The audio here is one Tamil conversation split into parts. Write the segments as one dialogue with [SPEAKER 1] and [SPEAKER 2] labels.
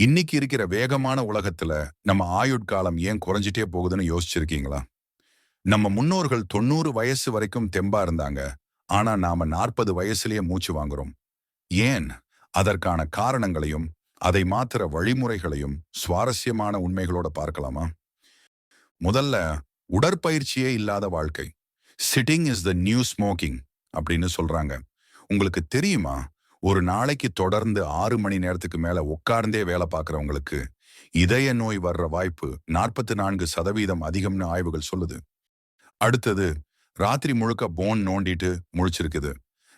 [SPEAKER 1] இன்னைக்கு இருக்கிற வேகமான உலகத்துல நம்ம ஆயுட்காலம் ஏன் குறைஞ்சிட்டே போகுதுன்னு யோசிச்சிருக்கீங்களா? நம்ம முன்னோர்கள் தொண்ணூறு வயசு வரைக்கும் தெம்பா இருந்தாங்க. ஆனா நாம நாற்பது வயசுலயே மூச்சு வாங்குறோம். ஏன்? அதற்கான காரணங்களையும் அதை மாத்துற வழிமுறைகளையும் சுவாரஸ்யமான உண்மைகளோட பார்க்கலாமா? முதல்ல உடற்பயிற்சியே இல்லாத வாழ்க்கை. Sitting is the new smoking அப்படின்னு சொல்றாங்க. உங்களுக்கு தெரியுமா? ஒரு நாளைக்கு தொடர்ந்து ஆறு மணி நேரத்துக்கு மேல உட்கார்ந்தே வேலை பார்க்கறவங்களுக்கு இதய நோய் வர்ற வாய்ப்பு நாற்பத்தி நான்கு சதவீதம் அதிகம்னு ஆய்வுகள் சொல்லுது. அடுத்தது ராத்திரி முழுக்க போன் நோண்டிட்டு முழிச்சிருக்குது.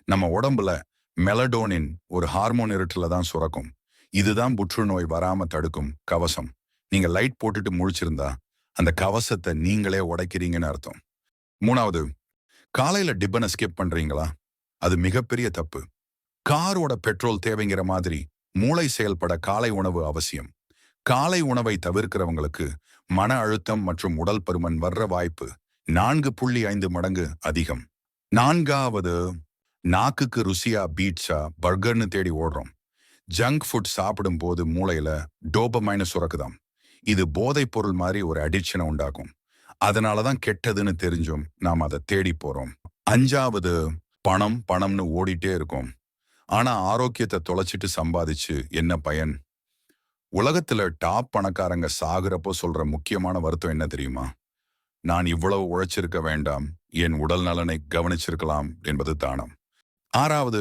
[SPEAKER 1] நம்ம உடம்புல மெலடோனின் ஒரு ஹார்மோன் இருட்டுல தான் சுரக்கும். இதுதான் புற்றுநோய் வராம தடுக்கும் கவசம். நீங்க லைட் போட்டுட்டு முழிச்சிருந்தா அந்த கவசத்தை நீங்களே உடைக்கிறீங்கன்னு அர்த்தம். மூணாவது காலையில டிப்பனை ஸ்கிப் பண்றீங்களா? அது மிகப்பெரிய தப்பு. காரோட பெட்ரோல் தேவைங்கிற மாதிரி மூளை செயல்பட காலை உணவு அவசியம். காலை உணவை தவிர்க்கிறவங்களுக்கு மன அழுத்தம் மற்றும் உடல் பருமன் வர்ற வாய்ப்பு நான்கு புள்ளி ஐந்து மடங்கு அதிகம். நான்காவது நாக்குக்கு ருசியா பீட்சா பர்கர்னு தேடி ஓடுறோம். ஜங்க் ஃபுட் சாப்பிடும் போது மூளையில டோபமைன சுரக்குதாம். இது போதைப் பொருள் மாதிரி ஒரு அடிக்ஷனை உண்டாக்கும். அதனாலதான் கெட்டதுன்னு தெரிஞ்சும் நாம் அதை தேடி போறோம். அஞ்சாவது பணம் பணம்னு ஓடிட்டே இருக்கோம். ஆனா ஆரோக்கியத்தை தொலைச்சிட்டு சம்பாதிச்சு என்ன பயன்? உலகத்துல டாப் பணக்காரங்க சாகுறப்போ சொல்ற முக்கியமான வருத்தம் என்ன தெரியுமா? நான் இவ்வளவு உழைச்சிருக்க வேண்டாம் என் உடல் நலனை கவனிச்சிருக்கலாம் என்பது தானம். ஆறாவது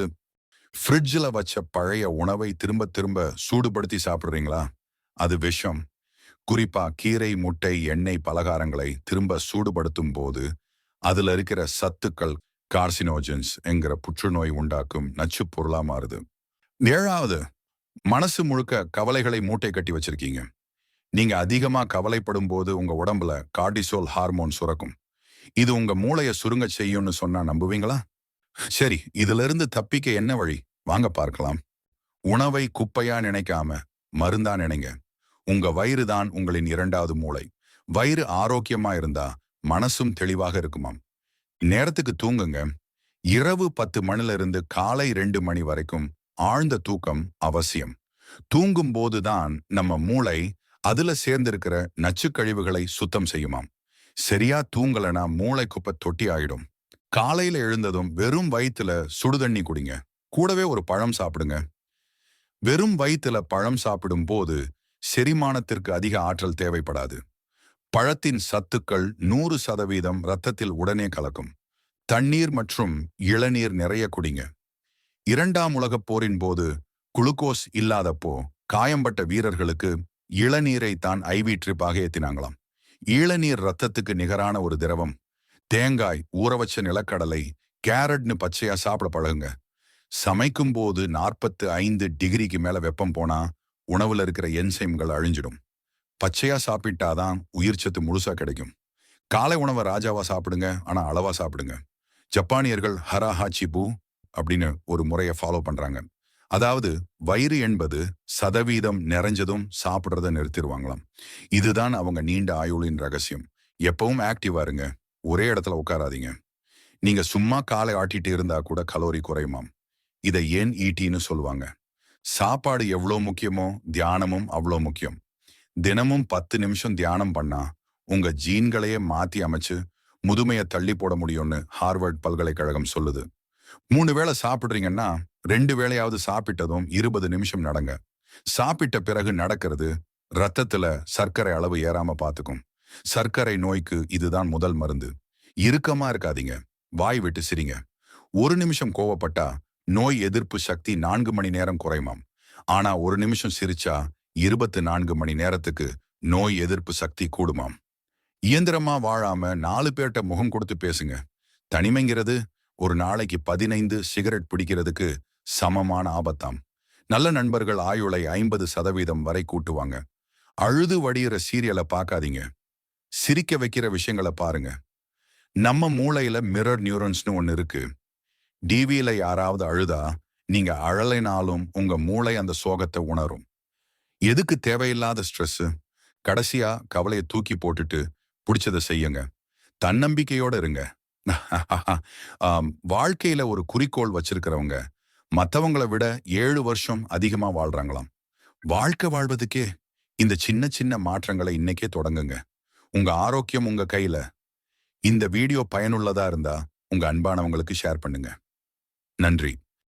[SPEAKER 1] ஃப்ரிட்ஜில் வச்ச பழைய உணவை திரும்ப திரும்ப சூடுபடுத்தி சாப்பிடுறீங்களா? அது விஷம். குறிப்பா கீரை முட்டை எண்ணெய் பலகாரங்களை திரும்ப சூடுபடுத்தும் போது அதுல இருக்கிற சத்துக்கள் கார்சினோஜன்ஸ் என்கிற புற்றுநோய் உண்டாக்கும் நச்சுப் பொருளா மாறுது. ஏழாவது மனசு முழுக்க கவலைகளை மூட்டை கட்டி வச்சிருக்கீங்க. நீங்க அதிகமா கவலைப்படும் போது உங்க உடம்புல கார்டிசோல் ஹார்மோன் சுரக்கும். இது உங்க மூளைய சுருங்க செய்யும்னு சொன்னா நம்புவீங்களா? சரி இதுல இருந்து தப்பிக்க என்ன வழி? வாங்க பார்க்கலாம். உணவை குப்பையா நினைக்காம மருந்தா நினைங்க. உங்க வயிறு தான் உங்களின் இரண்டாவது மூளை. வயிறு ஆரோக்கியமா இருந்தா மனசும் தெளிவாக இருக்குமாம். நேரத்துக்கு தூங்குங்க. இரவு பத்து மணில இருந்து காலை ரெண்டு மணி வரைக்கும் ஆழ்ந்த தூக்கம் அவசியம். தூங்கும் போதுதான் நம்ம மூளை அதுல சேர்ந்திருக்கிற நச்சுக்கழிவுகளை சுத்தம் செய்யுமாம். சரியா தூங்கலனா மூளை குப்பை தொட்டி ஆயிடும். காலையில எழுந்ததும் வெறும் வயிற்றுல சுடுதண்ணி குடிங்க. கூடவே ஒரு பழம் சாப்பிடுங்க. வெறும் வயிற்றுல பழம் சாப்பிடும் போது செரிமானத்திற்கு அதிக ஆற்றல் தேவைப்படாது. பழத்தின் சத்துக்கள் நூறு சதவீதம் ரத்தத்தில் உடனே கலக்கும். தண்ணீர் மற்றும் இளநீர் நிறைய குடிங்க. இரண்டாம் உலகப் போரின் போது குளுக்கோஸ் இல்லாதப்போ காயம்பட்ட வீரர்களுக்கு இளநீரை தான் ஐவி ட்ரிப்பாக ஏத்தினாங்களாம் இளநீர் ரத்தத்துக்கு நிகரான ஒரு திரவம். தேங்காய் ஊறவச்ச நிலக்கடலை கேரட்னு பச்சையா சாப்பிட பழகுங்க. சமைக்கும் போது நாற்பத்து ஐந்து டிகிரிக்கு மேல வெப்பம் போனா உணவுல இருக்கிற என்சைம்கள் அழிஞ்சிடும். பச்சையா சாப்பிட்டாதான் உயிர் சத்து முழுசா கிடைக்கும். காலை உணவை ராஜாவா சாப்பிடுங்க ஆனா அளவா சாப்பிடுங்க. ஜப்பானியர்கள் ஹராஹாச்சி பூ அப்படின்னு ஒரு முறையை ஃபாலோ பண்றாங்க. அதாவது வயிறு என்பது சதவீதம் நிறைஞ்சதும் சாப்பிட்றத நிறுத்திடுவாங்களாம். இதுதான் அவங்க நீண்ட ஆயுளின் ரகசியம். எப்பவும் ஆக்டிவா இருங்க. ஒரே இடத்துல உட்காராதீங்க. நீங்க சும்மா காலை ஆட்டிட்டு இருந்தா கூட கலோரி குறையுமாம். இதை ஏன் ஈட்டின்னு சொல்லுவாங்க. சாப்பாடு எவ்வளோ முக்கியமோ தியானமும் அவ்வளோ முக்கியம். தினமும் பத்து நிமிஷம் தியானம் பண்ணா உங்க ஜீன்களையே மாத்தி அமைச்சு முதுமையை தள்ளி போட முடியும்னு ஹார்வர்ட் பல்கலைக்கழகம் சொல்லுது. மூணு வேளை சாப்பிடுறீங்கன்னா ரெண்டு வேளையாவது சாப்பிட்டதும் இருபது நிமிஷம் நடங்க. சாப்பிட்ட பிறகு நடக்கிறது ரத்தத்துல சர்க்கரை அளவு ஏறாம பாத்துக்கும். சர்க்கரை நோய்க்கு இதுதான் முதல் மருந்து. இறுக்கமா இருக்காதீங்க. வாய் விட்டு சிரிங்க. ஒரு நிமிஷம் கோவப்பட்டா நோய் எதிர்ப்பு சக்தி நான்கு மணி நேரம் குறைமாம் ஆனா ஒரு நிமிஷம் சிரிச்சா இருபத்து நான்கு மணி நேரத்துக்கு நோய் எதிர்ப்பு சக்தி கூடுமாம். இயந்திரமா வாழாம நாலு பேர்ட்ட முகம் கொடுத்து பேசுங்க. தனிமைங்கிறது ஒரு நாளைக்கு பதினைந்து சிகரெட் பிடிக்கிறதுக்கு சமமான ஆபத்தாம். நல்ல நண்பர்கள் ஆயுளை ஐம்பது சதவீதம் வரை கூட்டுவாங்க. அழுது வடிகிற சீரியலை பார்க்காதீங்க. சிரிக்க வைக்கிற விஷயங்களை பாருங்க. நம்ம மூளையில மிரர் நியூரன்ஸ்னு ஒன்னு இருக்கு. டிவியில யாராவது அழுதா நீங்க அழலைனாலும் உங்க மூளை அந்த சோகத்தை உணரும். எதுக்கு தேவையில்லாத ஸ்ட்ரெஸ் கடைசியா கவலையை தூக்கி போட்டுட்டு பிடிச்சதை செய்யுங்க. தன்னம்பிக்கையோட இருங்க. வாழ்க்கையில ஒரு குறிக்கோள் வச்சிருக்கிறவங்க மற்றவங்களை விட ஏழு வருஷம் அதிகமா வாழ்றாங்களாம். வாழ்க்கை வாழ்வதுக்கே இந்த சின்ன சின்ன மாற்றங்களை இன்னைக்கே தொடங்குங்க. உங்க ஆரோக்கியம் உங்க கையில. இந்த வீடியோ பயனுள்ளதா இருந்தா உங்க அன்பானவங்களுக்கு ஷேர் பண்ணுங்க. நன்றி.